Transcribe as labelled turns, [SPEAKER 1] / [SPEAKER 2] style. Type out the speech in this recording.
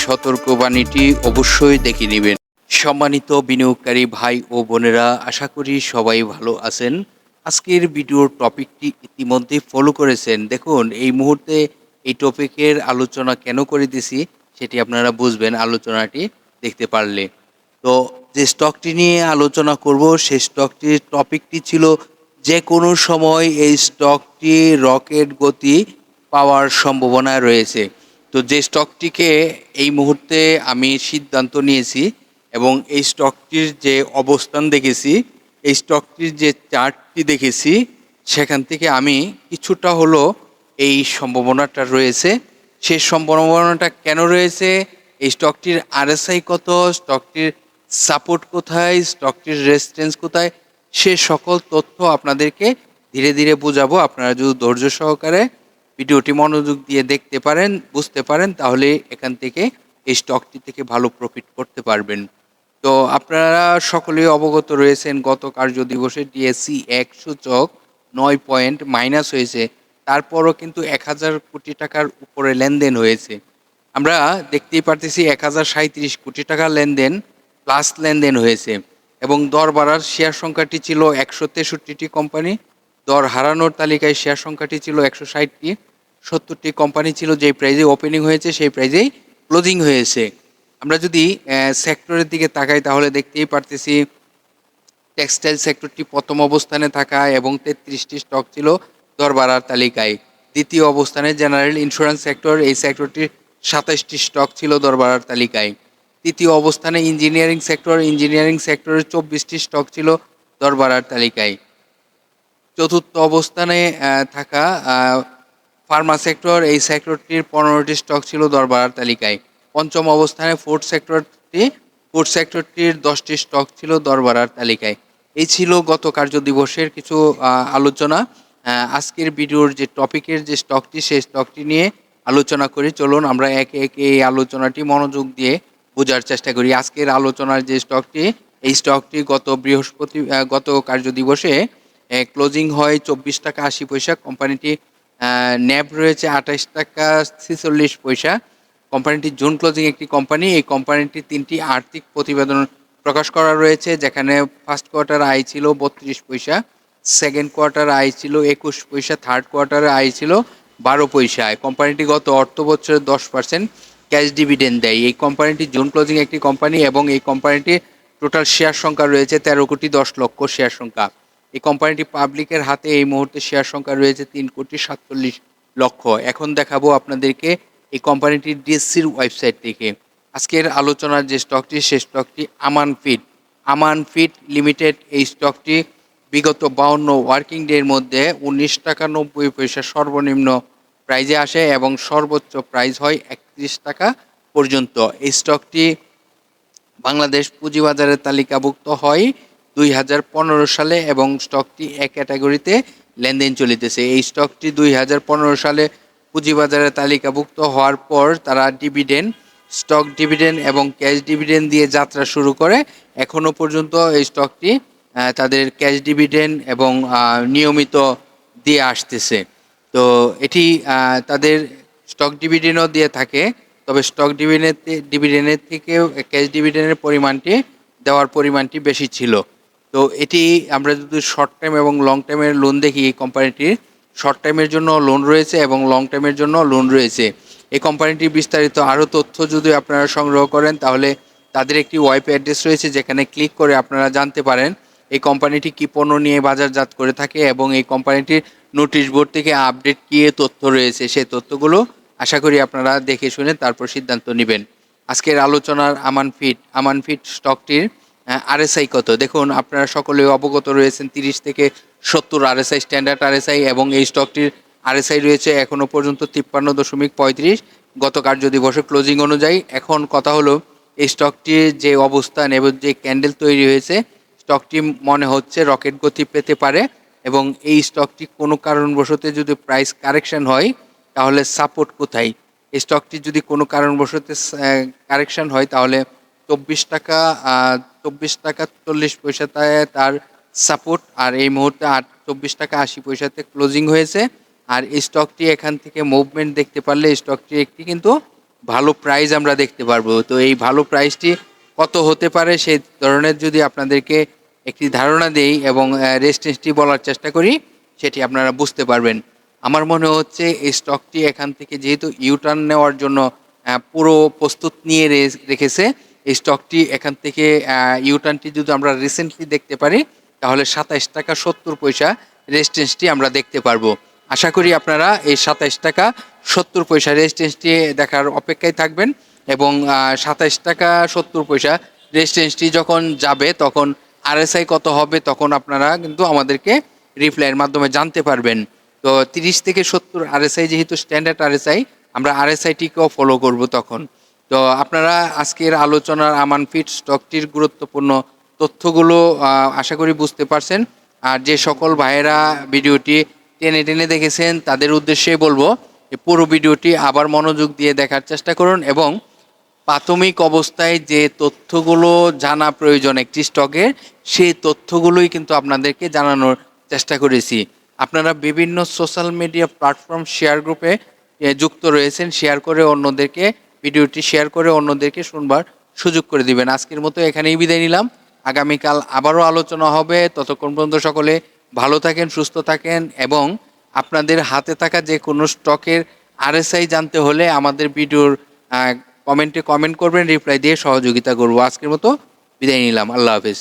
[SPEAKER 1] সতর্কবাণীটি অবশ্যই দেখে নেবেন। সম্মানিত বিনিয়োগকারী ভাই ও বোনেরা, আশা করি সবাই ভালো আছেন। আজকের ভিডিওর টপিকটি ইতিমধ্যে ফলো করেছেন। দেখুন, এই মুহূর্তে এই টপিকের আলোচনা কেন করে দিছি সেটি আপনারা বুঝবেন আলোচনাটি দেখতে পারলে। তো যে স্টকটি নিয়ে আলোচনা করব সেই স্টকটির টপিকটি ছিল যে কোনো সময় এই স্টকটি রকেট গতি পাওয়ার সম্ভাবনা রয়েছে। তো যে স্টকটিকে এই মুহূর্তে আমি সিদ্ধান্ত নিয়েছি এবং এই স্টকটির যে অবস্থান দেখেছি, এই স্টকটির যে চার্টটি দেখেছি, সেখান থেকে আমি কিছুটা হলো এই সম্ভাবনাটা রয়েছে। সেই সম্ভাবনাটা কেন রয়েছে? এই স্টকটির আরএসআই কত? স্টকটির সাপোর্ট কোথায়? স্টকটির রেজিস্ট্যান্স কোথায়? সে সকল তথ্য আপনাদেরকে ধীরে ধীরে বোঝাবো। আপনারা যদি ধৈর্য সহকারে ভিডিওটি মনোযোগ দিয়ে দেখতে পারেন, বুঝতে পারেন, তাহলে এখান থেকে এই স্টকটি থেকে ভালো প্রফিট করতে পারবেন। তো আপনারা সকলেই অবগত রয়েছেন, গত কার্য দিবসে ডিএসসি এক সূচক নয় পয়েন্ট মাইনাস হয়েছে। তারপরও কিন্তু এক হাজার কোটি টাকার উপরে লেনদেন হয়েছে। আমরা দেখতেই পারতেছি এক হাজার সাঁত্রিশ কোটি টাকার লেনদেন প্লাস লেনদেন হয়েছে। এবং দর বাড়ার শেয়ার সংখ্যাটি ছিল একশো তেষট্টিটি কোম্পানি দর হারানোর তালিকায় শেয়ার সংখ্যাটি ছিল একশো ষাটটি। সত্তরটি কোম্পানি ছিল যেই প্রাইজে ওপেনিং হয়েছে, সেই প্রাইজেই ক্লোজিং হয়েছে। আমরা যদি সেক্টরের দিকে তাকাই, তাহলে দেখতেই পারতেছি টেক্সটাইল সেক্টরটি প্রথম অবস্থানে থাকা এবং তেত্রিশটি স্টক ছিল দর বাড়ার তালিকায়। দ্বিতীয় অবস্থানে জেনারেল ইন্স্যুরেন্স সেক্টর এই সেক্টরটির সাতাশটি স্টক ছিল দর বাড়ার তালিকায়। তৃতীয় অবস্থানে ইঞ্জিনিয়ারিং সেক্টর ইঞ্জিনিয়ারিং সেক্টরের চব্বিশটি স্টক ছিল দর বাড়ার তালিকায়। চতুর্থ অবস্থানে থাকা ফার্মা সেক্টর, এই সেক্টরটির পনেরোটি স্টক ছিল দর বাড়ার তালিকায়। পঞ্চম অবস্থানে ফুড সেক্টরটি, ফুড সেক্টরটির দশটি স্টক ছিল দর বাড়ার তালিকায়। এই ছিল গত কার্য দিবসের কিছু আলোচনা। আজকের ভিডিওর যে টপিকের যে স্টকটি, সেই স্টকটি নিয়ে আলোচনা করি। চলুন আমরা একে একে এই আলোচনাটি মনোযোগ দিয়ে বোঝার চেষ্টা করি। আজকের আলোচনার যে স্টকটি, এই স্টকটি গত বৃহস্পতি গত কার্য দিবসে ক্লোজিং হয় চব্বিশ টাকা আশি পয়সা। কোম্পানিটি ন্যাব রয়েছে আঠাশ টাকা ছেচল্লিশ পয়সা। কোম্পানিটি জুন ক্লোজিং একটি কোম্পানি। এই কোম্পানিটি তিনটি আর্থিক প্রতিবেদন প্রকাশ করা রয়েছে, যেখানে ফার্স্ট কোয়ার্টার আয় ছিল বত্রিশ পয়সা, সেকেন্ড কোয়ার্টার আয় ছিল একুশ পয়সা, থার্ড কোয়ার্টারে আয় ছিল বারো পয়সায় কোম্পানিটি গত অর্থ বছরে দশ পার্সেন্ট ক্যাশ ডিভিডেন্ড দেয়। এই কোম্পানিটি জুন ক্লোজিং একটি কোম্পানি এবং এই কোম্পানিটির টোটাল শেয়ার সংখ্যা রয়েছে তেরো কোটি দশ লক্ষ শেয়ার সংখ্যা। এই কোম্পানিটি পাবলিকের হাতে এই মুহূর্তে শেয়ার সংখ্যা রয়েছে তিন কোটি সাতচল্লিশ লক্ষ। এখন দেখাবো আপনাদেরকে এই কোম্পানিটির ডিএসসির ওয়েবসাইট থেকে। আজকের আলোচনার যে স্টকটি সেই স্টকটি Aman feed Aman feed limited এই স্টকটি বিগত বাউন্ন ওয়ার্কিং ডের মধ্যে উনিশ টাকা নব্বই পয়সা সর্বনিম্ন প্রাইজে আসে এবং সর্বোচ্চ প্রাইস হয় একত্রিশ টাকা পর্যন্ত। এই স্টকটি বাংলাদেশ পুঁজিবাজারে তালিকাভুক্ত হয় দুই হাজার পনেরো সালে এবং স্টকটি এক ক্যাটাগরিতে লেনদেন চলিতেছে। এই স্টকটি দুই হাজার পনেরো সালে পুঁজিবাজারে তালিকাভুক্ত হওয়ার পর তারা ডিভিডেন্ড, স্টক ডিভিডেন্ড এবং ক্যাশ ডিভিডেন্ড দিয়ে যাত্রা শুরু করে। এখনও পর্যন্ত এই স্টকটি তাদের ক্যাশ ডিভিডেন্ড এবং নিয়মিত দিয়ে আসতেছে। তো এটি তাদের স্টক ডিভিডেন্ডও দিয়ে থাকে, তবে স্টক ডিভিডেন্ড ডিভিডেন্ডের থেকেও ক্যাশ ডিভিডেন্ডের পরিমাণটি, দেওয়ার পরিমাণটি বেশি ছিল। তো এটি আমরা যদি শর্ট টাইম এবং লং টাইমের লোন দেখি, এই কোম্পানিটির শর্ট টাইমের জন্য লোন রয়েছে এবং লং টাইমের জন্য লোন রয়েছে। এই কোম্পানিটির বিস্তারিত আরও তথ্য যদি আপনারা সংগ্রহ করেন, তাহলে তাদের একটি ওয়েব অ্যাড্রেস রয়েছে যেখানে ক্লিক করে আপনারা জানতে পারেন এই কোম্পানিটি কি পণ্য নিয়ে বাজারজাত করে থাকে এবং এই কোম্পানিটির নোটিশ বোর্ড থেকে আপডেট কি তথ্য রয়েছে, সেই তথ্যগুলো আশা করি আপনারা দেখে শুনে তারপর সিদ্ধান্ত নেবেন। আজকের আলোচনার আমান ফিট আমান ফিট স্টকটির আরএসআই কত? দেখুন, আপনারা সকলে অবগত রয়েছেন, তিরিশ থেকে সত্তর আরএসআই স্ট্যান্ডার্ড আরএসআই এবং এই স্টকটির আরএসআই রয়েছে এখনও পর্যন্ত তিপ্পান্ন দশমিক পঁয়ত্রিশ। গত কার্য দিবসের ক্লোজিং অনুযায়ী, এখন কথা হলো, এই স্টকটির যে অবস্থান এবং যে ক্যান্ডেল তৈরি হয়েছে স্টকটি মনে হচ্ছে রকেট গতি পেতে পারে এবং এই স্টকটি কোনো কারণবশত যদি প্রাইস কারেকশন হয়, তাহলে সাপোর্ট কোথায়? এই স্টকটি যদি কোনো কারণবশত কারেকশন হয়, তাহলে চব্বিশ টাকা চব্বিশ টাকা চল্লিশ পয়সাতে তার সাপোর্ট আর এই মুহূর্তে আট, চব্বিশ টাকা আশি পয়সাতে ক্লোজিং হয়েছে। আর স্টকটি এখান থেকে মুভমেন্ট দেখতে পারলে স্টকটি একটি কিন্তু ভালো প্রাইস আমরা দেখতে পারব। তো এই ভালো প্রাইসটি কত হতে পারে সেই ধরনের যদি আপনাদেরকে একটি ধারণা দেই এবং রেস্টেন্সটি বলার চেষ্টা করি, সেটি আপনারা বুঝতে পারবেন। আমার মনে হচ্ছে এই স্টকটি এখান থেকে যেহেতু ইউটার্ন নেওয়ার জন্য পুরো প্রস্তুত নিয়ে রেখেছে এই স্টকটি এখান থেকে ইউটার্নটি যদি আমরা রিসেন্টলি দেখতে পারি, তাহলে সাতাইশ টাকা সত্তর পয়সা রেজিস্ট্যান্সটি আমরা দেখতে পারব। আশা করি আপনারা এই সাতাইশ টাকা সত্তর পয়সা রেজিস্ট্যান্সটি দেখার অপেক্ষায় থাকবেন এবং সাতাইশ টাকা সত্তর পয়সা রেজিস্ট্যান্সটি যখন যাবে, তখন আরএসআই কত হবে, তখন আপনারা কিন্তু আমাদেরকে রিপ্লাইয়ের মাধ্যমে জানতে পারবেন। তো তিরিশ থেকে সত্তর আরএসআই যেহেতু স্ট্যান্ডার্ড আরএসআই আমরা আরএসআইটিকেও ফলো করব তখন। তো আপনারা আজকের আলোচনার আমান ফিট স্টকটির গুরুত্বপূর্ণ তথ্যগুলো আশা করি বুঝতে পারছেন। আর যে সকল ভাইয়েরা ভিডিওটি টেনে টেনে দেখেছেন, তাদের উদ্দেশ্যে বলব যে পুরো ভিডিওটি আবার মনোযোগ দিয়ে দেখার চেষ্টা করুন এবং প্রাথমিক অবস্থায় যে তথ্যগুলো জানা প্রয়োজন একটি স্টকের, সেই তথ্যগুলোই কিন্তু আপনাদেরকে জানানোর চেষ্টা করেছি। আপনারা বিভিন্ন সোশ্যাল মিডিয়া প্ল্যাটফর্ম শেয়ার গ্রুপে যুক্ত রয়েছেন, শেয়ার করে অন্যদেরকে ভিডিওটি শেয়ার করে অন্যদেরকে শুনবার সুযোগ করে দিবেন। আজকের মতো এখানেই বিদায় নিলাম। আগামীকাল আবারও আলোচনা হবে। ততক্ষণ পর্যন্ত সকলে ভালো থাকেন, সুস্থ থাকেন এবং আপনাদের হাতে থাকা যে কোনো স্টকের আরএসআই জানতে হলে আমাদের ভিডিওর কমেন্টে কমেন্ট করবেন, রিপ্লাই দিয়ে সহযোগিতা করব। আজকের মতো বিদায় নিলাম। আল্লাহ হাফিজ।